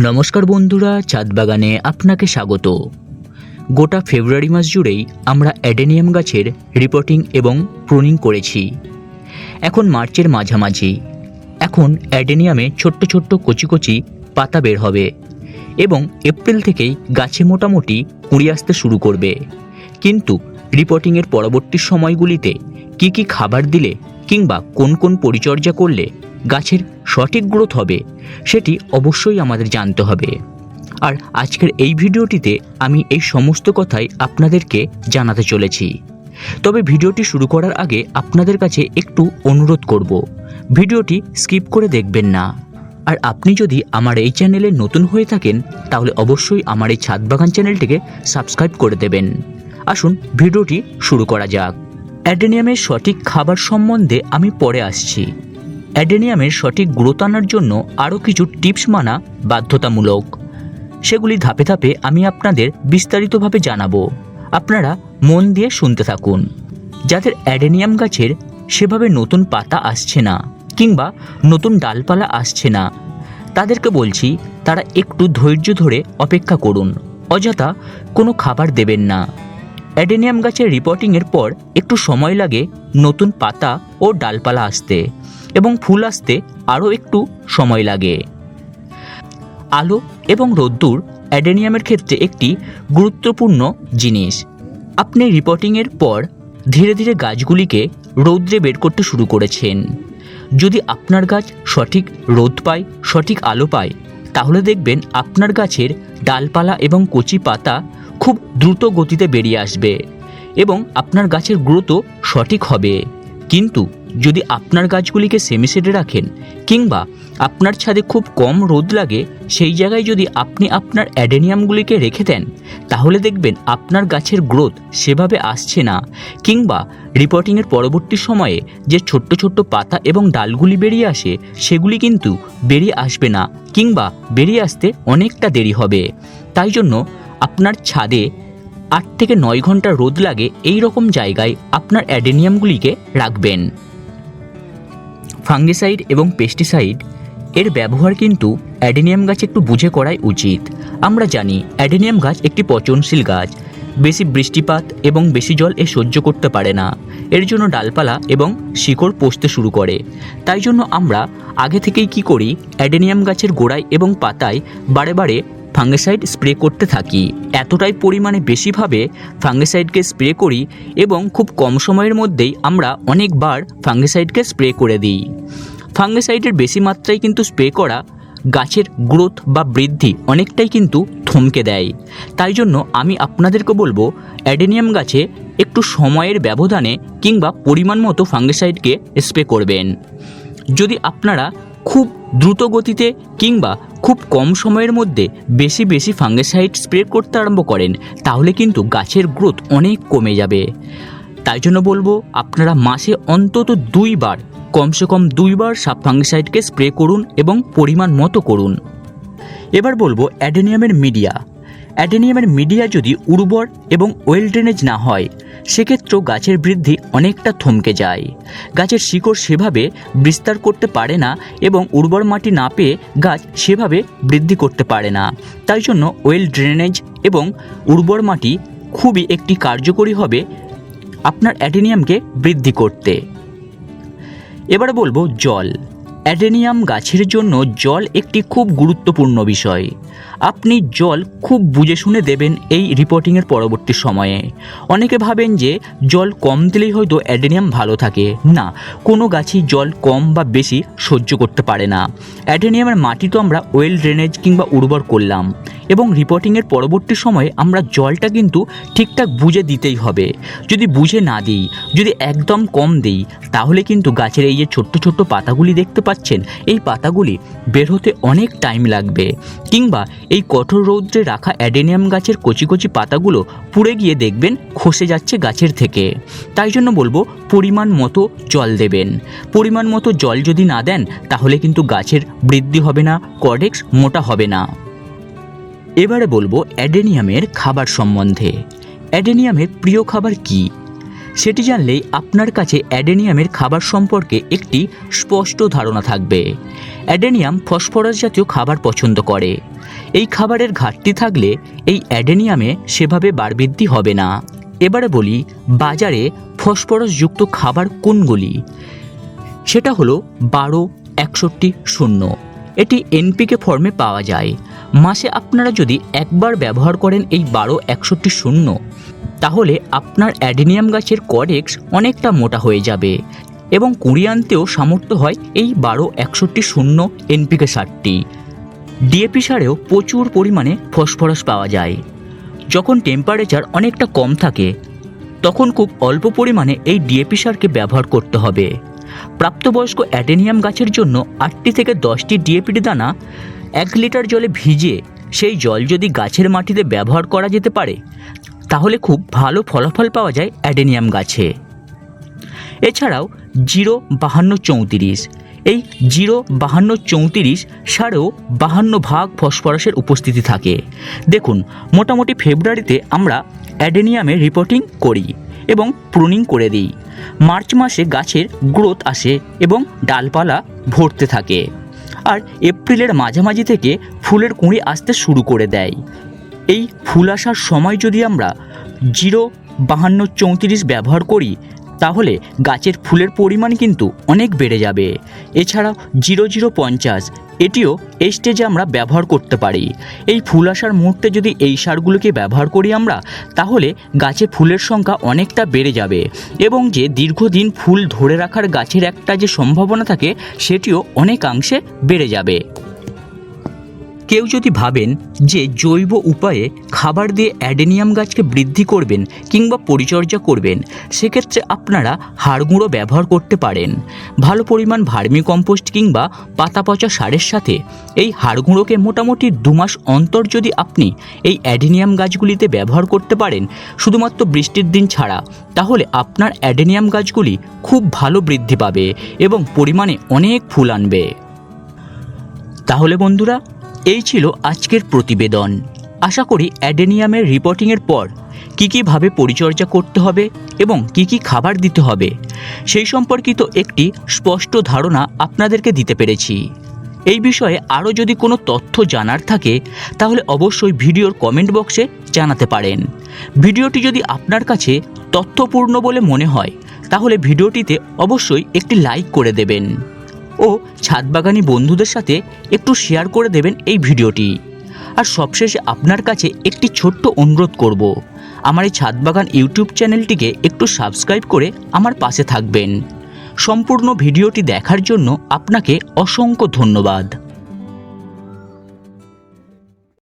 নমস্কার বন্ধুরা চাঁদ বাগানে আপনাকে স্বাগত। গোটা ফেব্রুয়ারি মাস জুড়েই আমরা অ্যাডেনিয়াম গাছের রিপোর্টিং এবং প্রুনিং করেছি। এখন মার্চের মাঝামাঝি। এখন অ্যাডেনিয়ামে ছোট্ট ছোট্ট কচি কচি পাতা বের হবে এবং এপ্রিল থেকেই গাছে মোটামুটি কুড়ি আসতে শুরু করবে। কিন্তু রিপোর্টিংয়ের পরবর্তী সময়গুলিতে কি কি খাবার দিলে কিংবা কোন কোন পরিচর্যা করলে গাছের সঠিক গ্রোথ হবে, সেটি অবশ্যই আমাদের জানতে হবে। আর আজকের এই ভিডিওটিতে আমি এই সমস্ত কথাই আপনাদেরকে জানাতে চলেছি। তবে ভিডিওটি শুরু করার আগে আপনাদের কাছে একটু অনুরোধ করব, ভিডিওটি স্কিপ করে দেখবেন না। আর আপনি যদি আমার এই চ্যানেলে নতুন হয়ে থাকেন, তাহলে অবশ্যই আমার এই ছাদ বাগান চ্যানেলটিকে সাবস্ক্রাইব করে দেবেন। আসুন ভিডিওটি শুরু করা যাক। অ্যাডেনিয়ামের সঠিক খাবার সম্বন্ধে আমি পরে আসছি। অ্যাডেনিয়ামের সঠিক গ্রোথ আনার জন্য আরও কিছু টিপস মানা বাধ্যতামূলক। সেগুলি ধাপে ধাপে আমি আপনাদের বিস্তারিতভাবে জানাব। আপনারা মন দিয়ে শুনতে থাকুন। যাদের অ্যাডেনিয়াম গাছের সেভাবে নতুন পাতা আসছে না কিংবা নতুন ডালপালা আসছে না, তাদেরকে বলছি তারা একটু ধৈর্য ধরে অপেক্ষা করুন। অযথা কোনো খাবার দেবেন না। অ্যাডেনিয়াম গাছের রিপোর্টিংয়ের পর একটু সময় লাগে নতুন পাতা ও ডালপালা আসতে। এবং ফুল আসতে আরও একটু সময় লাগে। আলো এবং রোদ্দুর অ্যাডেনিয়ামের ক্ষেত্রে একটি গুরুত্বপূর্ণ জিনিস। আপনি রিপোর্টিংয়ের পর ধীরে ধীরে গাছগুলিকে রৌদ্রে বের করতে শুরু করেছেন। যদি আপনার গাছ সঠিক রোদ পায়, সঠিক আলো পায়, তাহলে দেখবেন আপনার গাছের ডালপালা এবং কচি পাতা খুব দ্রুত গতিতে বেরিয়ে আসবে এবং আপনার গাছের গ্রোথও সঠিক হবে। কিন্তু যদি আপনার গাছগুলিকে সেমিসেডে রাখেন কিংবা আপনার ছাদে খুব কম রোদ লাগে, সেই জায়গায় যদি আপনি আপনার অ্যাডেনিয়ামগুলিকে রেখে দেন, তাহলে দেখবেন আপনার গাছের গ্রোথ সেভাবে আসছে না। কিংবা রিপোর্টিংয়ের পরবর্তী সময়ে যে ছোট্ট ছোট্ট পাতা এবং ডালগুলি বেরিয়ে আসে, সেগুলি কিন্তু বেরিয়ে আসবে না, কিংবা বেরিয়ে আসতে অনেকটা দেরি হবে। তাই জন্য আপনার ছাদে আট থেকে নয় ঘণ্টা রোদ লাগে এই রকম জায়গায় আপনার অ্যাডেনিয়ামগুলিকে রাখবেন। ফাঙ্গিসাইড এবং পেস্টিসাইড, এর ব্যবহার কিন্তু অ্যাডেনিয়াম গাছ একটু বুঝে করাই উচিত। আমরা জানি, অ্যাডেনিয়াম গাছ একটি পচনশীল গাছ। বেশি বৃষ্টিপাত এবং বেশি জল এ সহ্য করতে পারে না। এর জন্য ডালপালা এবং শিকড় পচতে শুরু করে। তাই জন্য আমরা আগে থেকেই কি করি, অ্যাডেনিয়াম গাছের গোড়ায় এবং পাতায় বারে বারে ফাঙ্গিসাইড স্প্রে করতে থাকি। এতটাই পরিমাণে বেশিভাবে ফাঙ্গিসাইডকে স্প্রে করি এবং খুব কম সময়ের মধ্যেই আমরা অনেকবার ফাঙ্গিসাইডকে স্প্রে করে দিই। ফাঙ্গিসাইডের বেশি মাত্রায় কিন্তু স্প্রে করা গাছের গ্রোথ বা বৃদ্ধি অনেকটাই কিন্তু থমকে দেয়। তাই জন্য আমি আপনাদেরকে বলব, অ্যাডেনিয়াম গাছে একটু সময়ের ব্যবধানে কিংবা পরিমাণ মতো ফাঙ্গিসাইডকে স্প্রে করবেন। যদি আপনারা খুব দ্রুত গতিতে কিংবা খুব কম সময়ের মধ্যে বেশি বেশি ফাঙ্গিসাইড স্প্রে করতে আরম্ভ করেন, তাহলে কিন্তু গাছের গ্রোথ অনেক কমে যাবে। তাই জন্য বলব, আপনারা মাসে অন্তত দুইবার, কমসে কম দুইবার সাব ফাঙ্গিসাইডকে স্প্রে করুন এবং পরিমাণ মতো করুন। এবার বলব অ্যাডেনিয়ামের মিডিয়া। অ্যাডেনিয়ামের মিডিয়া যদি উর্বর এবং ওয়েল ড্রেনেজ না হয়, সেক্ষেত্রেও গাছের বৃদ্ধি অনেকটা থমকে যায়। গাছের শিকড় সেভাবে বিস্তার করতে পারে না এবং উর্বর মাটি না পেয়ে গাছ সেভাবে বৃদ্ধি করতে পারে না। তাই জন্য ওয়েল ড্রেনেজ এবং উর্বর মাটি খুবই একটি কার্যকরী হবে আপনার অ্যাডেনিয়ামকে বৃদ্ধি করতে। এবারে বলব জল। অ্যাডেনিয়াম গাছের জন্য জল একটি খুব গুরুত্বপূর্ণ বিষয়। আপনি জল খুব বুঝে শুনে দেবেন এই রিপোর্টিংয়ের পরবর্তী সময়ে। অনেকে ভাবেন যে জল কম দিলেই হয়তো অ্যাডেনিয়াম ভালো থাকে। না, কোনো গাছই জল কম বা বেশি সহ্য করতে পারে না। অ্যাডেনিয়ামের মাটি তো আমরা ওয়েল ড্রেনেজ কিংবা উর্বর করলাম। এবং রিপোর্টিংয়ের পরবর্তী সময়ে আমরা জলটা কিন্তু ঠিকঠাক বুঝে দিতেই হবে। যদি বুঝে না দিই, যদি একদম কম দিই, তাহলে কিন্তু গাছের এই যে ছোট্ট ছোট্ট পাতাগুলি দেখতে পাচ্ছেন, এই পাতাগুলি বের হতে অনেক টাইম লাগবে। কিংবা এই কঠোর রৌদ্রে রাখা অ্যাডেনিয়াম গাছের কচি কচি পাতাগুলো পুড়ে গিয়ে দেখবেন খসে যাচ্ছে গাছের থেকে। তাই জন্য বলব, পরিমাণ মতো জল দেবেন। পরিমাণ মতো জল যদি না দেন, তাহলে কিন্তু গাছের বৃদ্ধি হবে না কডেক্স মোটা হবে না। এবারে বলব অ্যাডেনিয়ামের খাবার সম্বন্ধে। অ্যাডেনিয়ামের প্রিয় খাবার কি? সেটি জানলেই আপনার কাছে অ্যাডেনিয়ামের খাবার সম্পর্কে একটি স্পষ্ট ধারণা থাকবে। অ্যাডেনিয়াম ফসফরাস জাতীয় খাবার পছন্দ করে। এই খাবারের ঘাটতি থাকলে এই অ্যাডেনিয়ামে সেভাবে বাড়বৃদ্ধি হবে না। এবারে বলি বাজারে ফসফরাসযুক্ত খাবার কোনগুলি? সেটা হলো বারো, একষট্টি, শূন্য। এটি এনপিকে ফর্মে পাওয়া যায়। মাসে আপনারা যদি একবার ব্যবহার করেন এই বারো একষট্টি শূন্য, তাহলে আপনার অ্যাডেনিয়াম গাছের করেক্স অনেকটা মোটা হয়ে যাবে এবং কুড়ি আনতেও সামর্থ্য হয় এই বারো একষট্টি শূন্য এনপিকে সারটি। ডিএপি সারেও প্রচুর পরিমাণে ফসফরাস পাওয়া যায়। যখন টেম্পারেচার অনেকটা কম থাকে, তখন খুব অল্প পরিমাণে এই ডিএপি সারকে ব্যবহার করতে হবে। প্রাপ্তবয়স্ক অ্যাডেনিয়াম গাছের জন্য আটটি থেকে দশটি ডিএপিটি দানা এক লিটার জলে ভিজিয়ে সেই জল যদি গাছের মাটিতে ব্যবহার করা যেতে পারে, তাহলে খুব ভালো ফলাফল পাওয়া যায় অ্যাডেনিয়াম গাছে। এছাড়াও জিরো বাহান্ন চৌত্রিশ। এই জিরো বাহান্ন চৌত্রিশ সারেও বাহান্ন ভাগ ফসফরাসের উপস্থিতি থাকে। দেখুন, মোটামুটি ফেব্রুয়ারিতে আমরা অ্যাডেনিয়ামে রিপোর্টিং করি। এবং প্রুনিং করে দিই। মার্চ মাসে গাছের গ্রোথ আসে এবং ডালপালা ভরতে থাকে। আর এপ্রিলের মাঝামাঝি থেকে ফুলের কুঁড়ি আসতে শুরু করে দেয়। এই ফুল আসার সময় যদি আমরা জিরো বাহান্ন চৌত্রিশ ব্যবহার করি, তাহলে গাছের ফুলের পরিমাণ কিন্তু অনেক বেড়ে যাবে। এছাড়া জিরো জিরো পঞ্চাশ এটিও এই স্টেজে আমরা ব্যবহার করতে পারি। এই ফুল আসার মুহূর্তে যদি এই সারগুলোকে ব্যবহার করি আমরা, তাহলে গাছে ফুলের সংখ্যা অনেকটা বেড়ে যাবে এবং যে দীর্ঘদিন ফুল ধরে রাখার গাছের একটা যে সম্ভাবনা থাকে, সেটিও অনেকাংশে বেড়ে যাবে। কেউ যদি ভাবেন যে জৈব উপায়ে খাবার দিয়ে অ্যাডেনিয়াম গাছকে বৃদ্ধি করবেন কিংবা পরিচর্যা করবেন, সেক্ষেত্রে আপনারা হাড়গুঁড়ো ব্যবহার করতে পারেন। ভালো পরিমাণ ভার্মি কম্পোস্ট কিংবা পাতা পচা সারের সাথে এই হাড়গুঁড়োকে মোটামুটি দু মাস অন্তর যদি আপনি এই অ্যাডেনিয়াম গাছগুলিতে ব্যবহার করতে পারেন, শুধুমাত্র বৃষ্টির দিন ছাড়া, তাহলে আপনার অ্যাডেনিয়াম গাছগুলি খুব ভালো বৃদ্ধি পাবে এবং পরিমাণে অনেক ফুল আনবে। তাহলে বন্ধুরা এই ছিল আজকের প্রতিবেদন। আশা করি অ্যাডেনিয়ামের রিপোর্টিংয়ের পর কী কীভাবে পরিচর্যা করতে হবে এবং কি কি খাবার দিতে হবে, সেই সম্পর্কিত একটি স্পষ্ট ধারণা আপনাদেরকে দিতে পেরেছি। এই বিষয়ে আরও যদি কোনো তথ্য জানার থাকে, তাহলে অবশ্যই ভিডিওর কমেন্ট বক্সে জানাতে পারেন। ভিডিওটি যদি আপনার কাছে তথ্যপূর্ণ বলে মনে হয়, তাহলে ভিডিওটিতে অবশ্যই একটি লাইক করে দেবেন। ও ছাদবাগানি বন্ধুদের সাথে একটু শেয়ার করে দেবেন এই ভিডিওটি। আর সবশেষে আপনার কাছে একটি ছোট্ট অনুরোধ করব। আমার এই ছাদবাগান ইউটিউব চ্যানেলটিকে একটু সাবস্ক্রাইব করে আমার পাশে থাকবেন। সম্পূর্ণ ভিডিওটি দেখার জন্য আপনাকে অসংখ্য ধন্যবাদ।